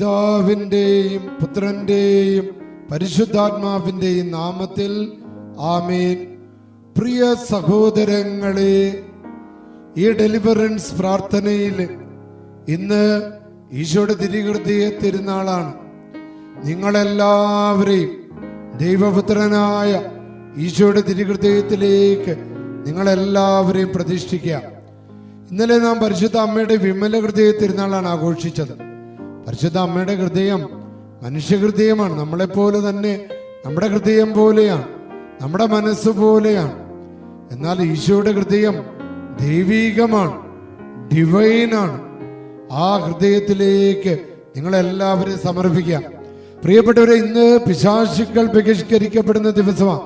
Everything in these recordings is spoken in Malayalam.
പിതാവിന്റെയും പുത്രന്റെയും പരിശുദ്ധാത്മാവിന്റെയും നാമത്തിൽ ആമേൻ. പ്രിയ സഹോദരങ്ങളെ ഈ ഡെലിവറൻസ് പ്രാർത്ഥനയിൽ ഇന്ന് ഈശോയുടെ തിരികൃതിയെ തിരുനാളാണ്. നിങ്ങളെല്ലാവരെയും ദൈവപുത്രനായ ഈശോയുടെ തിരികൃതയത്തിലേക്ക് നിങ്ങളെല്ലാവരെയും പ്രതിഷ്ഠിക്കുക. ഇന്നലെ നാം പരിശുദ്ധ അമ്മയുടെ വിമല ഹൃദയ തിരുനാളാണ് ആഘോഷിച്ചത്. പരിശുദ്ധ അമ്മയുടെ ഹൃദയം മനുഷ്യഹൃദയമാണ്. നമ്മളെപ്പോലെ തന്നെ നമ്മുടെ ഹൃദയം പോലെയാണ്. നമ്മുടെ മനസ്സ് പോലെയാണ്. എന്നാൽ ഈശോയുടെ ഹൃദയം ദൈവീകമാണ്. ഡിവൈനാണ്. ആ ഹൃദയത്തിലേക്ക് നിങ്ങളെല്ലാവരെയും സമർപ്പിക്കാം പ്രിയപ്പെട്ടവരെ ഇന്ന് പിശാശുക്കൾ ബഹിഷ്കരിക്കപ്പെടുന്ന ദിവസമാണ്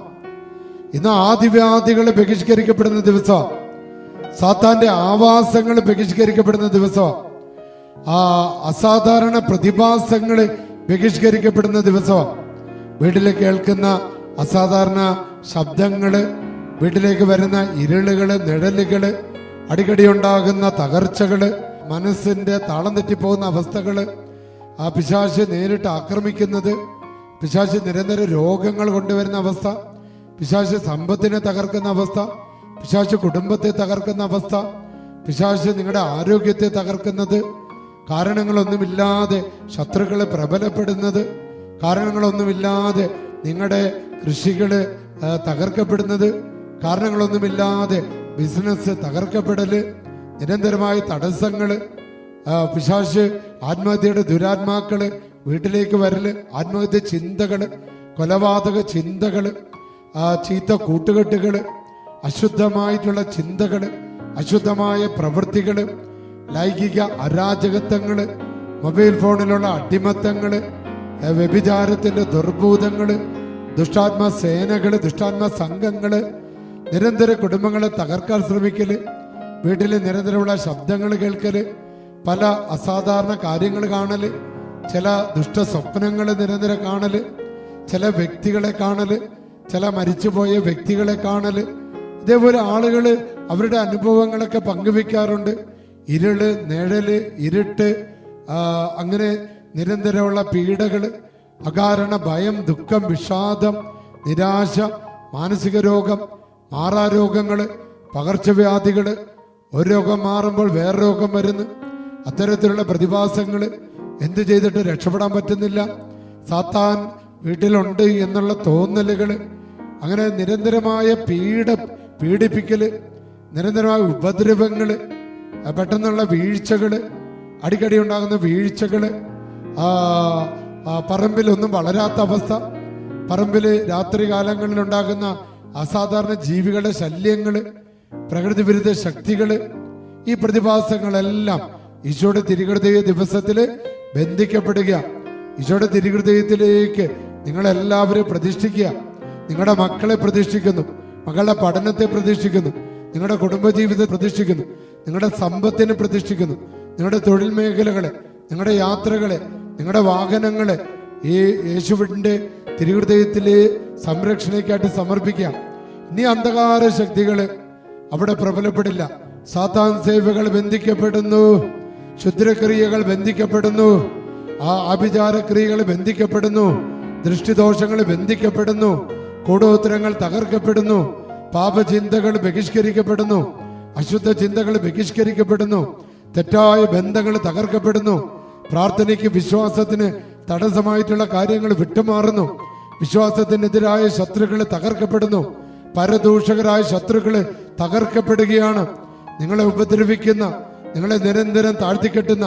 ഇന്ന് ആദിവ്യാധികൾ ബഹിഷ്കരിക്കപ്പെടുന്ന ദിവസമാണ് സാത്താന്റെ ആവാസങ്ങൾ ബഹിഷ്കരിക്കപ്പെടുന്ന ദിവസമാണ് ആ അസാധാരണ പ്രതിഭാസങ്ങൾ ബഹിഷ്കരിക്കപ്പെടുന്ന ദിവസമാണ്. വീട്ടിൽ കേൾക്കുന്ന അസാധാരണ ശബ്ദങ്ങൾ വീട്ടിലേക്ക് വരുന്ന ഇരുളുകൾ നിഴലുകൾ അടിക്കടി ഉണ്ടാകുന്ന തകർച്ചകൾ മനസ്സിന്റെ താളം തെറ്റിപ്പോകുന്ന അവസ്ഥകൾ ആ പിശാശ് നേരിട്ട് ആക്രമിക്കുന്നത് പിശാശ് നിരന്തര രോഗങ്ങൾ കൊണ്ടുവരുന്ന അവസ്ഥ പിശാശ് സമ്പത്തിനെ തകർക്കുന്ന അവസ്ഥ പിശാശ് കുടുംബത്തെ തകർക്കുന്ന അവസ്ഥ പിശാശ് നിങ്ങളുടെ ആരോഗ്യത്തെ തകർക്കുന്നത് കാരണങ്ങളൊന്നുമില്ലാതെ ശത്രുക്കളെ പ്രബലപ്പെടുന്നത് കാരണങ്ങളൊന്നുമില്ലാതെ നിങ്ങളുടെ കൃഷികൾ തകർക്കപ്പെടുന്നത് കാരണങ്ങളൊന്നുമില്ലാതെ ബിസിനസ് തകർക്കപ്പെടൽ നിരന്തരമായ തടസ്സങ്ങൾ പിശാഷ് ആത്മഹത്യയുടെ ദുരാത്മാക്കൾ വീട്ടിലേക്ക് വരൽ ആത്മഹത്യ ചിന്തകൾ കൊലപാതക ചിന്തകൾ ചീത്ത കൂട്ടുകെട്ടുകൾ അശുദ്ധമായിട്ടുള്ള ചിന്തകൾ അശുദ്ധമായ പ്രവൃത്തികൾ ലൈംഗിക അരാജകത്വങ്ങൾ മൊബൈൽ ഫോണിലുള്ള അടിമത്തങ്ങൾ വ്യഭിചാരത്തിന്റെ ദുർഭൂതങ്ങൾ ദുഷ്ടാത്മ സേനകൾ ദുഷ്ടാത്മ സംഘങ്ങൾ നിരന്തര കുടുംബങ്ങളെ തകർക്കാൻ ശ്രമിക്കൽ വീട്ടിൽ നിരന്തരമുള്ള ശബ്ദങ്ങൾ കേൾക്കൽ പല അസാധാരണ കാര്യങ്ങൾ കാണൽ ചില ദുഷ്ട സ്വപ്നങ്ങൾ നിരന്തരം കാണൽ ചില വ്യക്തികളെ കാണൽ ചില മരിച്ചുപോയ വ്യക്തികളെ കാണൽ ഇതേപോലെ ആളുകൾ അവരുടെ അനുഭവങ്ങളൊക്കെ പങ്കുവെക്കാറുണ്ട്. ഇരുൾ നിഴൽ ഇരുട്ട് അങ്ങനെ നിരന്തരമുള്ള പീഡകൾ അകാരണ ഭയം ദുഃഖം വിഷാദം നിരാശ മാനസിക രോഗം മാറാരോഗങ്ങൾ പകർച്ചവ്യാധികൾ ഒരു രോഗം മാറുമ്പോൾ വേറെ രോഗം വരുന്നു. അത്തരത്തിലുള്ള പ്രതിഭാസങ്ങൾ എന്ത് ചെയ്തിട്ട് രക്ഷപ്പെടാൻ പറ്റുന്നില്ല. സാത്താൻ വീട്ടിലുണ്ട് എന്നുള്ള തോന്നലുകൾ അങ്ങനെ നിരന്തരമായ പീഡ പീഡിപ്പിക്കൽ നിരന്തരമായ ഉപദ്രവങ്ങൾ ആ, പെട്ടെന്നുള്ള വീഴ്ചകൾ അടിക്കടി ഉണ്ടാകുന്ന വീഴ്ചകൾ പറമ്പിലൊന്നും വളരാത്ത അവസ്ഥ പറമ്പിൽ രാത്രി കാലങ്ങളിൽ ഉണ്ടാകുന്ന അസാധാരണ ജീവികളുടെ ശല്യങ്ങൾ പ്രകൃതി വിരുദ്ധ ശക്തികൾ ഈ പ്രതിഭാസങ്ങളെല്ലാം ഈശോയുടെ തിരുഹൃദയ ദിവസത്തിൽ ബന്ധിക്കപ്പെടുക. ഈശോയുടെ തിരുഹൃദയത്തിലേക്ക് നിങ്ങളെല്ലാവരും പ്രതിഷ്ഠിക്കുക. നിങ്ങളുടെ മക്കളെ പ്രതിഷ്ഠിക്കുന്നു. മകളുടെ പഠനത്തെ പ്രതിഷ്ഠിക്കുന്നു. നിങ്ങളുടെ കുടുംബജീവിതം പ്രതിഷ്ഠിക്കുന്നു. നിങ്ങളുടെ സമ്പത്തിനെ പ്രതിഷ്ഠിക്കുന്നു. നിങ്ങളുടെ തൊഴിൽ മേഖലകളെ നിങ്ങളുടെ യാത്രകളെ നിങ്ങളുടെ വാഹനങ്ങളെ ഈ യേശുവിന്റെ തിരുഹൃദയത്തിലെ സംരക്ഷണയ്ക്കായിട്ട് സമർപ്പിക്കാം ഇനി അന്ധകാര ശക്തികൾ അവിടെ പ്രബലപ്പെടില്ല. സാത്താൻ സേവകൾ ബന്ധിക്കപ്പെടുന്നു. ക്ഷുദ്രക്രിയകൾ ബന്ധിക്കപ്പെടുന്നു. ആ ആഭിചാരക്രിയകൾ ബന്ധിക്കപ്പെടുന്നു. ദൃഷ്ടിദോഷങ്ങൾ ബന്ധിക്കപ്പെടുന്നു. കൂടോത്തരങ്ങൾ തകർക്കപ്പെടുന്നു. പാപചിന്തകൾ ബഹിഷ്കരിക്കപ്പെടുന്നു. അശുദ്ധ ചിന്തകൾ ബഹിഷ്കരിക്കപ്പെടുന്നു. തെറ്റായ ബന്ധങ്ങൾ തകർക്കപ്പെടുന്നു. പ്രാർത്ഥനയ്ക്ക് വിശ്വാസത്തിന് തടസ്സമായിട്ടുള്ള കാര്യങ്ങൾ വിട്ടുമാറുന്നു. വിശ്വാസത്തിനെതിരായ ശത്രുക്കൾ തകർക്കപ്പെടുന്നു. പരദൂഷകരായ ശത്രുക്കൾ തകർക്കപ്പെടുകയാണ്. നിങ്ങളെ ഉപദ്രവിക്കുന്ന നിങ്ങളെ നിരന്തരം താഴ്ത്തിക്കെട്ടുന്ന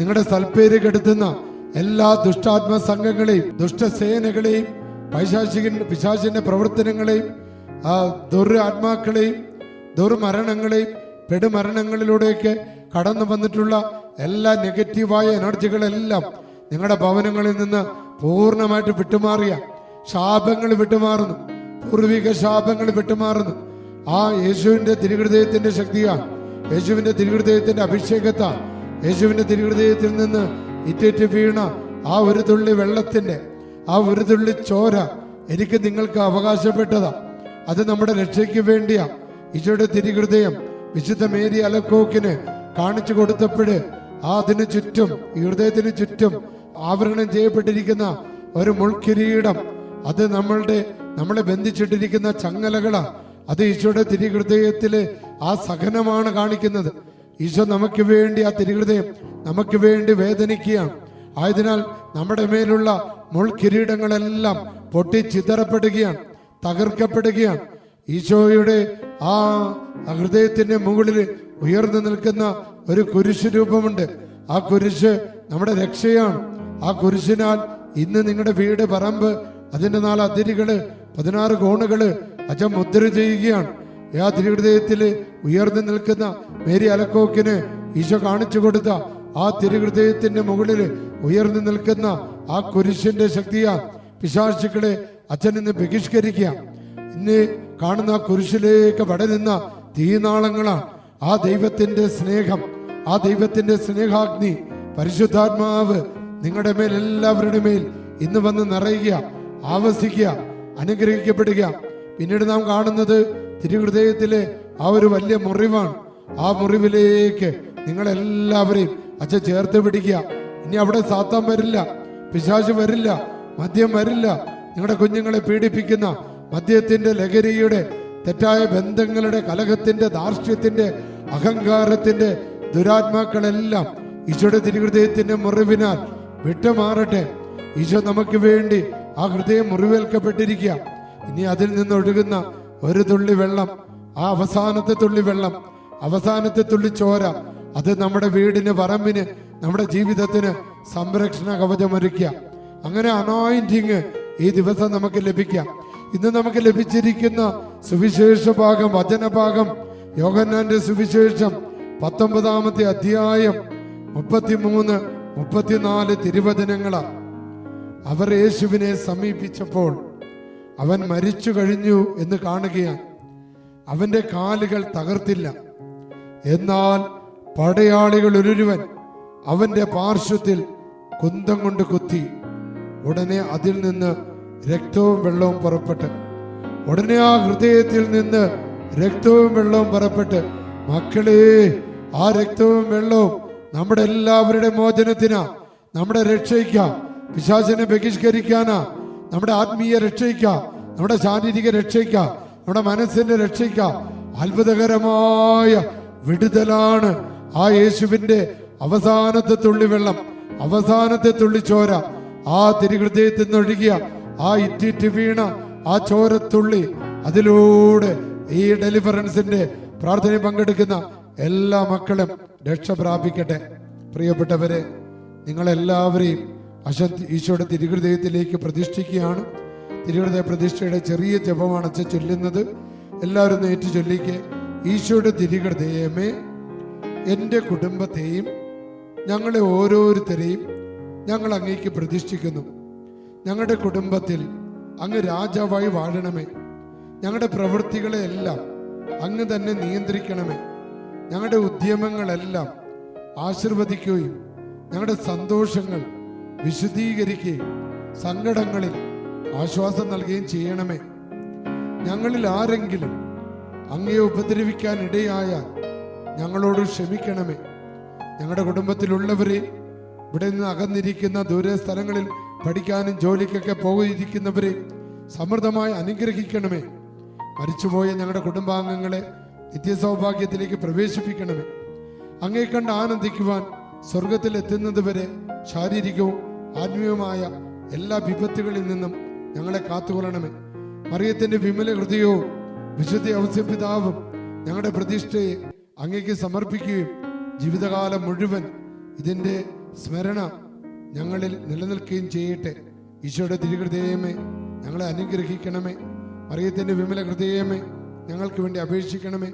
നിങ്ങളുടെ സൽപ്പേര് കെടുത്തുന്ന എല്ലാ ദുഷ്ടാത്മ സംഘങ്ങളെയും ദുഷ്ടസേനകളെയും പൈശാചികൻ പിശാചിന്റെ പ്രവർത്തനങ്ങളെയും ആ ദുരാത്മാക്കളെയും ദുർമരണങ്ങളെയും പെടുമരണങ്ങളിലൂടെയൊക്കെ കടന്നു വന്നിട്ടുള്ള എല്ലാ നെഗറ്റീവായ എനർജികളെല്ലാം നിങ്ങളുടെ ഭവനങ്ങളിൽ നിന്ന് പൂർണമായിട്ട് വിട്ടുമാറിയ ശാപങ്ങൾ വിട്ടുമാറുന്നു. പൂർവിക ശാപങ്ങൾ വിട്ടുമാറുന്നു. ആ യേശുവിന്റെ തിരുഹൃദയത്തിന്റെ ശക്തിയാണ്. യേശുവിന്റെ തിരുഹൃദയത്തിന്റെ അഭിഷേകത്താ. യേശുവിന്റെ തിരുഹൃദയത്തിൽ നിന്ന് ഇറ്റേറ്റ് വീണ ആ ഒരു തുള്ളി വെള്ളത്തിന്റെ ആ ഒരു തുള്ളി ചോര എനിക്ക് നിങ്ങൾക്ക് അവകാശപ്പെട്ടതാ. അത് നമ്മുടെ രക്ഷയ്ക്ക് വേണ്ടിയാ. ഈശോയുടെ തിരിഹൃദയം വിശുദ്ധ മേരി അലക്കോക്കിന് കാണിച്ചു കൊടുത്തപ്പോഴ് ആ അതിന് ചുറ്റും ഈ ഹൃദയത്തിന് ചുറ്റും ആവരണം ചെയ്യപ്പെട്ടിരിക്കുന്ന ഒരു മുൾക്കിരീടം. അത് നമ്മളുടെ നമ്മളെ ബന്ധിച്ചിട്ടിരിക്കുന്ന ചങ്ങലകളാ. അത് ഈശോയുടെ തിരുഹൃദയത്തിൽ ആ സഹനമാണ് കാണിക്കുന്നത്. ഈശോ നമുക്ക് വേണ്ടി ആ തിരിഹൃദയം നമുക്ക് വേണ്ടി വേദനിക്കുകയാണ്. ആയതിനാൽ നമ്മുടെ മേലുള്ള മുൾക്കിരീടങ്ങളെല്ലാം പൊട്ടിച്ചിതറപ്പെടുകയാണ് തകർക്കപ്പെടുകയാണ്. ഈശോയുടെ ആ ഹൃദയത്തിന്റെ മുകളിൽ ഉയർന്നു നിൽക്കുന്ന ഒരു കുരിശ് രൂപമുണ്ട്. ആ കുരിശ് നമ്മുടെ രക്ഷയാണ്. ആ കുരിശിനാൽ ഇന്ന് നിങ്ങളുടെ വീട് പറമ്പ് അതിന്റെ നാല് അതിരുകൾ പതിനാറ് കോണുകൾ അച്ഛൻ മുദ്ര ചെയ്യുകയാണ്. ആ തിരുഹൃദയത്തിൽ ഉയർന്നു നിൽക്കുന്ന മേരി അലക്കോക്കിന് ഈശോ കാണിച്ചു കൊടുത്ത ആ തിരുഹൃദയത്തിന്റെ മുകളിൽ ഉയർന്നു നിൽക്കുന്ന ആ കുരിശിന്റെ ശക്തിയാ പിശാചുക്കളെ അച്ഛൻ ഇന്ന് ബഹിഷ്കരിക്കുക. ഇന്ന് കാണുന്ന കുരിശിലേക്ക് വടരുന്ന തീനാളങ്ങളാണ് ആ ദൈവത്തിന്റെ സ്നേഹം ആ ദൈവത്തിന്റെ സ്നേഹാഗ്നി പരിശുദ്ധാത്മാവ് നിങ്ങളുടെ മേൽ എല്ലാവരുടെ മേൽ ഇന്ന് വന്ന് നിറയുക ആവസിക്കുക അനുഗ്രഹിക്കപ്പെടുക. പിന്നീട് നാം കാണുന്നത് തിരുഹൃദയത്തിലെ ആ ഒരു വലിയ മുറിവാണ്. ആ മുറിവിലേക്ക് നിങ്ങളെല്ലാവരെയും അച്ഛൻ ചേർത്ത് പിടിക്കുക. ഇനി അവിടെ സാത്താൻ വരില്ല പിശാച് വരില്ല മദ്യം വരില്ല നിങ്ങളുടെ കുഞ്ഞുങ്ങളെ പീഡിപ്പിക്കുന്ന മദ്യത്തിന്റെ ലഹരിയുടെ തെറ്റായ ബന്ധങ്ങളുടെ കലഹത്തിന്റെ ധാർഷ്ട്യത്തിന്റെ അഹങ്കാരത്തിന്റെ ദുരാത്മാക്കളെല്ലാം ഈശോയുടെ തിരുഹൃദയത്തിന്റെ മുറിവിനാൽ വിട്ടുമാറട്ടെ. ഈശോ നമുക്ക് വേണ്ടി ആ ഹൃദയം മുറിവേൽക്കപ്പെട്ടിരിക്കുക. ഇനി അതിൽ നിന്ന് ഒഴുകുന്ന ഒരു തുള്ളി വെള്ളം ആ അവസാനത്തെ തുള്ളി വെള്ളം അവസാനത്തെ തുള്ളി ചോര അത് നമ്മുടെ വീടിന് പറമ്പിന് നമ്മുടെ ജീവിതത്തിന് സംരക്ഷണ കവചമൊരുക്കുക. അങ്ങനെ അനോയിന്റിങ് ഈ ദിവസം നമുക്ക് ലഭിക്കാം. ഇന്ന് നമുക്ക് ലഭിച്ചിരിക്കുന്ന സുവിശേഷ ഭാഗം വചനഭാഗം യോഗന്നാന്റെ സുവിശേഷം പത്തൊമ്പതാമത്തെ അധ്യായം മുപ്പത്തിമൂന്ന് മുപ്പത്തിനാല് തിരുവചനങ്ങളാണ് അവർ യേശുവിനെ സമീപിച്ചപ്പോൾ അവൻ മരിച്ചു കഴിഞ്ഞു എന്ന് കാണുകയാണ്. അവന്റെ കാലുകൾ തകർത്തില്ല. എന്നാൽ പടയാളികൾ ഒരുവൻ അവന്റെ പാർശ്വത്തിൽ കുന്തം കൊണ്ട് കുത്തി. ഉടനെ അതിൽ നിന്ന് രക്തവും വെള്ളവും പുറപ്പെട്ട്. ഉടനെ ആ ഹൃദയത്തിൽ നിന്ന് രക്തവും വെള്ളവും പുറപ്പെട്ട്. മക്കളെ ആ രക്തവും വെള്ളവും നമ്മുടെ എല്ലാവരുടെ മോചനത്തിനാ നമ്മുടെ രക്ഷയ്ക്ക. പിശാചിനെ ബഹിഷ്കരിക്കാനാ നമ്മുടെ ആത്മീയ രക്ഷയ്ക്ക നമ്മുടെ ശാരീരിക രക്ഷയ്ക്ക നമ്മുടെ മനസ്സിന്റെ രക്ഷയ്ക്ക. അത്ഭുതകരമായ വിടുതലാണ് ആ യേശുവിന്റെ അവസാനത്തെ തുള്ളി വെള്ളം അവസാനത്തെ തുള്ളി ചോര ആ തിരുഹൃദയത്തിൽ നിന്നൊഴുകിയ ആ ഇറ്റിറ്റ് വീണ ആ ചോരത്തുള്ളി അതിലൂടെ ഈ ഡെലിവറൻസിന്റെ പ്രാർത്ഥനയിൽ പങ്കെടുക്കുന്ന എല്ലാ മക്കളും രക്ഷ പ്രാപിക്കട്ടെ. പ്രിയപ്പെട്ടവരെ നിങ്ങളെല്ലാവരെയും അശന്തി ഈശോയുടെ തിരുഹൃദയത്തിലേക്ക് പ്രതിഷ്ഠിക്കുകയാണ്. തിരുഹൃദയ പ്രതിഷ്ഠയുടെ ചെറിയ ജപമാണ് അച്ഛൻ ചൊല്ലുന്നത്. എല്ലാവരും ഏറ്റു ചൊല്ലിക്ക്. ഈശോയുടെ തിരുഹൃദയമേ എന്റെ കുടുംബത്തെയും ഞങ്ങളെ ഓരോരുത്തരെയും ഞങ്ങൾ അങ്ങേക്ക് പ്രതിഷ്ഠിക്കുന്നു. ഞങ്ങളുടെ കുടുംബത്തിൽ അങ്ങ് രാജാവായി വാഴണമേ. ഞങ്ങളുടെ പ്രവൃത്തികളെല്ലാം അങ്ങ് തന്നെ നിയന്ത്രിക്കണമേ. ഞങ്ങളുടെ ഉദ്യമങ്ങളെല്ലാം ആശീർവദിക്കുകയും ഞങ്ങളുടെ സന്തോഷങ്ങൾ വിശദീകരിക്കുകയും സങ്കടങ്ങളിൽ ആശ്വാസം നൽകുകയും ചെയ്യണമേ. ഞങ്ങളിൽ ആരെങ്കിലും അങ്ങയെ ഉപദ്രവിക്കാൻ ഇടയായാൽ ഞങ്ങളോട് ക്ഷമിക്കണമേ. ഞങ്ങളുടെ കുടുംബത്തിലുള്ളവരെ ഇവിടെ നിന്ന് അകന്നിരിക്കുന്ന ദൂരെ സ്ഥലങ്ങളിൽ പഠിക്കാനും ജോലിക്കൊക്കെ പോയിരിക്കുന്നവരെ സമൃദ്ധമായി അനുഗ്രഹിക്കണമേ. മരിച്ചുപോയ ഞങ്ങളുടെ കുടുംബാംഗങ്ങളെ നിത്യസൗഭാഗ്യത്തിലേക്ക് പ്രവേശിപ്പിക്കണമേ. അങ്ങേ കണ്ട് ആനന്ദിക്കുവാൻ സ്വർഗത്തിൽ എത്തുന്നത് വരെ ശാരീരികവും ആത്മീയവുമായ എല്ലാ വിപത്തുകളിൽ നിന്നും ഞങ്ങളെ കാത്തുകൊള്ളണമേ. മറിയത്തിന്റെ വിമല ഹൃദയവും വിശുദ്ധ ഔസ്യപിതാവും ഞങ്ങളുടെ പ്രതിഷ്ഠയെ അങ്ങേക്ക് സമർപ്പിക്കുകയും ജീവിതകാലം മുഴുവൻ ഇതിന്റെ സ്മരണ ഞങ്ങളിൽ നിലനിൽക്കുകയും ചെയ്യട്ടെ. ഈശോയുടെ തിരുഹൃദയമേ ഞങ്ങളെ അനുഗ്രഹിക്കണമേ. മറിയത്തിന്റെ വിമല ഹൃദയമേ ഞങ്ങൾക്ക് വേണ്ടി അപേക്ഷിക്കണമേ.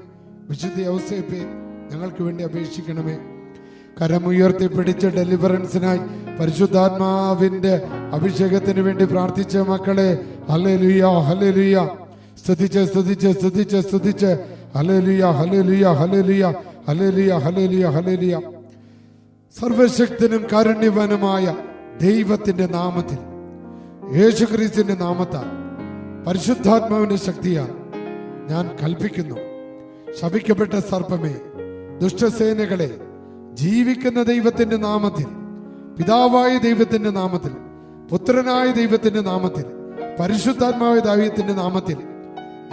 വിശുദ്ധ ഔസേപ്പെ ഞങ്ങൾക്ക് വേണ്ടി അപേക്ഷിക്കണമേ. കരമുയർത്തി പിടിച്ച ഡെലിവറൻസിനായി പരിശുദ്ധാത്മാവിന്റെ അഭിഷേകത്തിന് വേണ്ടി പ്രാർത്ഥിച്ച മക്കളെ ഹല്ലേലൂയ ഹല്ലേലൂയ. സ്തുതിച്ച് സ്തുതിച്ച് സ്തുതിച്ച് സ്തുതിച്ച്. Hallelujah hallelujah hallelujah. Hallelujah hallelujah hallelujah. സർവശക്തനും കാരുണ്യവാനുമായ ദൈവത്തിന്റെ നാമത്തിൽ യേശുക്രിസ്തുവിന്റെ നാമത്താൽ പരിശുദ്ധാത്മാവിന്റെ ശക്തിയാൽ ഞാൻ കൽപ്പിക്കുന്നു. ശപിക്കപ്പെട്ട സർപ്പമേ ദുഷ്ടസേനകളെ ജീവിക്കുന്ന ദൈവത്തിന്റെ നാമത്തിൽ പിതാവായ ദൈവത്തിന്റെ നാമത്തിൽ പുത്രനായ ദൈവത്തിന്റെ നാമത്തിൽ പരിശുദ്ധാത്മാവായ ദൈവത്തിന്റെ നാമത്തിൽ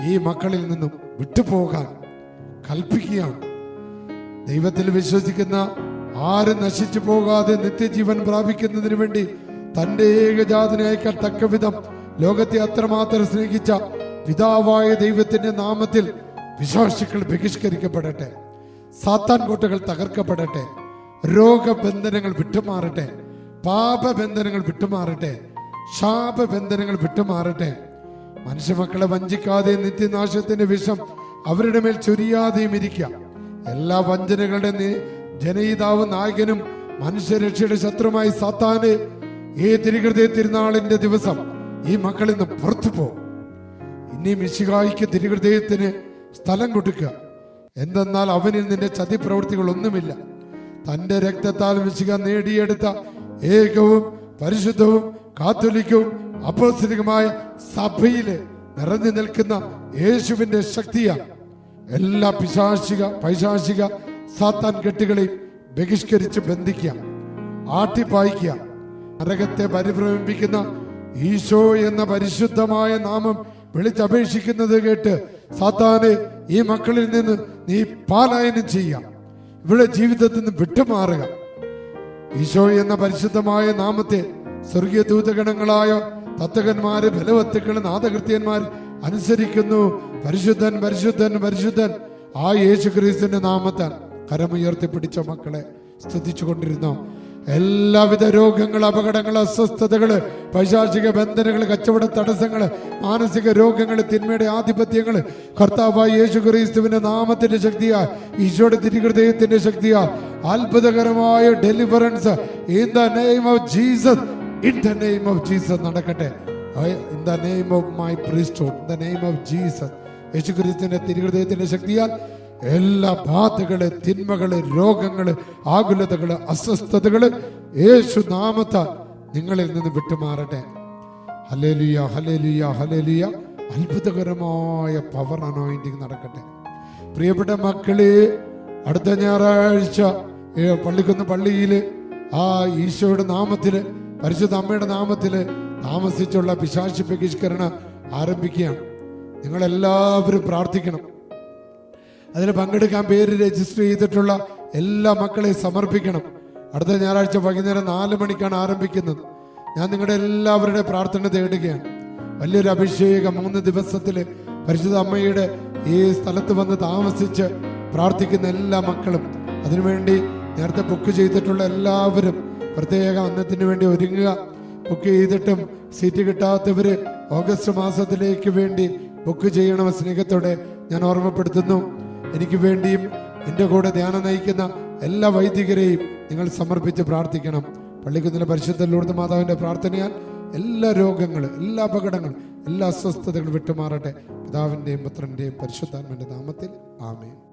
ഈ മക്കളിൽ നിന്നും വിട്ടുപോകാൻ കൽപ്പിക്കുകയാണ്. ദൈവത്തിൽ വിശ്വസിക്കുന്ന ആരും നശിച്ചു പോകാതെ നിത്യജീവൻ പ്രാപിക്കുന്നതിന് വേണ്ടി തന്റെ ഏകജാതനേക്കാൾ തക്ക വിധം ലോകത്തെ അത്രമാത്രം സ്നേഹിച്ച പിതാവായ ദൈവത്തിന്റെ നാമത്തിൽ വിശ്വാസികൾ ബഹിഷ്കരിക്കപ്പെടട്ടെ. സാത്താൻ കോട്ടകൾ തകർക്കപ്പെടട്ടെ. രോഗബന്ധനങ്ങൾ വിട്ടുമാറട്ടെ. പാപബന്ധനങ്ങൾ വിട്ടുമാറട്ടെ. ശാപബന്ധനങ്ങൾ വിട്ടുമാറട്ടെ. മനുഷ്യമക്കളെ വഞ്ചിക്കാതെ നിത്യനാശത്തിന്റെ വിഷം അവരുടെ മേൽ ചൊരിയാതെയും ഇരിക്കാം എല്ലാ വഞ്ചനകളുടെ ജനയിതാവ് നായകനും മനുഷ്യരക്ഷയുടെ ശത്രുമായി സത്താന് ഈ തിരുഹൃദയ തിരുനാളിന്റെ ദിവസം ഈ മക്കളിൽ നിന്ന് പുറത്തു പോകും. ഇനി മിശികായിക്ക് തിരുഹൃദയത്തിന് സ്ഥലം കൊടുക്കുക എന്തെന്നാൽ അവനിൽ നിന്റെ ചതി ഒന്നുമില്ല തന്റെ രക്തത്താൽ മിശിക നേടിയെടുത്ത ഏകവും പരിശുദ്ധവും കാത്തോലിക്കവും അപ്പോസ്തലികമായ സഭയിൽ നിറഞ്ഞു നിൽക്കുന്ന യേശുവിന്റെ ശക്തിയാണ് എല്ലാ പിശാശിക പൈശാശിക സാത്താൻ കെട്ടുകളെ ബഹിഷ്കരിച്ച് ബന്ധിക്കുക ആട്ടിപ്പായിക്കുക നരകത്തെ പരിഭ്രമിപ്പിക്കുന്ന ഈശോ എന്ന പരിശുദ്ധമായ നാമം വിളിച്ചപേക്ഷിക്കുന്നത് കേട്ട് സാത്താനെ ഈ മക്കളിൽ നിന്ന് നീ പാലായനം ചെയ്യാം ഇവിടെ ജീവിതത്തിൽ നിന്ന് വിട്ടുമാറുക. ഈശോ എന്ന പരിശുദ്ധമായ നാമത്തെ സ്വർഗീയ ദൂതഗണങ്ങളായ തത്തകന്മാര് ബലവത്തുക്കൾ നാദകൃത്യന്മാർ അനുസരിക്കുന്നു. പരിശുദ്ധൻ പരിശുദ്ധൻ പരിശുദ്ധൻ. ആ യേശു ക്രിസ്തുവിന്റെ നാമത്താൽ. കരമുയർത്തി പിടിച്ച മക്കളെ സ്തുതിച്ചു കൊണ്ടിരുന്നു എല്ലാവിധ രോഗങ്ങൾ അപകടങ്ങൾ അസ്വസ്ഥതകൾ പൈശാചിക ബന്ധനങ്ങൾ കച്ചവട തടസ്സങ്ങൾ മാനസിക രോഗങ്ങൾ തിന്മയുടെ ആധിപത്യങ്ങൾ കർത്താവായി യേശു ക്രിസ്തുവിന്റെ നാമത്തിന്റെ ശക്തിയാ ഈശോയുടെ തിരികൃതയത്തിന്റെ ശക്തിയാ അത്ഭുതകരമായ deliverance in the name of Jesus in the name of Jesus നടക്കട്ടെ. In the name of my priest in the name of Jesus യേശു ക്രിസ്തുവിന്റെ തിരുഹൃദയത്തിന്റെ ശക്തിയാൽ എല്ലാ ബാധകൾ തിന്മകൾ രോഗങ്ങൾ ആകുലതകൾ അസ്വസ്ഥതകൾ യേശു നാമത്താൽ നിങ്ങളിൽ നിന്ന് വിട്ടുമാറട്ടെ. ഹലേലിയ ഹലേലിയ ഹലേലിയ അത്ഭുതകരമായ പവർ അനോയിന്റിങ് നടക്കട്ടെ. പ്രിയപ്പെട്ട മക്കളെ അടുത്ത ഞായറാഴ്ച പള്ളിക്കുന്ന് പള്ളിയിൽ ആ ഈശോയുടെ നാമത്തിൽ പരിശുദ്ധ അമ്മയുടെ നാമത്തിൽ താമസിച്ചുള്ള പിശാശി ബഹിഷ്കരണം ആരംഭിക്കുകയാണ്. നിങ്ങളെല്ലാവരും പ്രാർത്ഥിക്കണം. അതിൽ പങ്കെടുക്കാൻ പേര് രജിസ്റ്റർ ചെയ്തിട്ടുള്ള എല്ലാ മക്കളെയും സമർപ്പിക്കണം. അടുത്ത ഞായറാഴ്ച വൈകുന്നേരം നാല് മണിക്കാണ് ആരംഭിക്കുന്നത്. ഞാൻ നിങ്ങളുടെ എല്ലാവരുടെ പ്രാർത്ഥന തേടുകയാണ്. വലിയൊരു അഭിഷേകം മൂന്ന് ദിവസത്തിൽ പരിശുദ്ധ അമ്മയുടെ ഈ സ്ഥലത്ത് വന്ന് താമസിച്ച് പ്രാർത്ഥിക്കുന്ന എല്ലാ മക്കളും. അതിനുവേണ്ടി നേരത്തെ ബുക്ക് ചെയ്തിട്ടുള്ള എല്ലാവരും പ്രത്യേക അന്നത്തിന് വേണ്ടി ഒരുങ്ങുക. ബുക്ക് ചെയ്തിട്ടും സീറ്റ് കിട്ടാത്തവര് ഓഗസ്റ്റ് മാസത്തിലേക്ക് വേണ്ടി ബുക്ക് ചെയ്യണം സ്നേഹത്തോടെ ഞാൻ ഓർമ്മപ്പെടുത്തുന്നു. എനിക്ക് വേണ്ടിയും എന്റെ കൂടെ ധ്യാനം നയിക്കുന്ന എല്ലാ വൈദികരെയും നിങ്ങൾ സമർപ്പിച്ച് പ്രാർത്ഥിക്കണം. പള്ളിക്കുന്നിലെ പരിശുദ്ധ മാതാവിന്റെ പ്രാർത്ഥനയാൽ എല്ലാ രോഗങ്ങളും എല്ലാ അപകടങ്ങളും എല്ലാ അസ്വസ്ഥതകളും വിട്ടുമാറട്ടെ. പിതാവിന്റെയും പുത്രന്റെയും പരിശുദ്ധാത്മന്റെ നാമത്തിൽ ആമേൻ.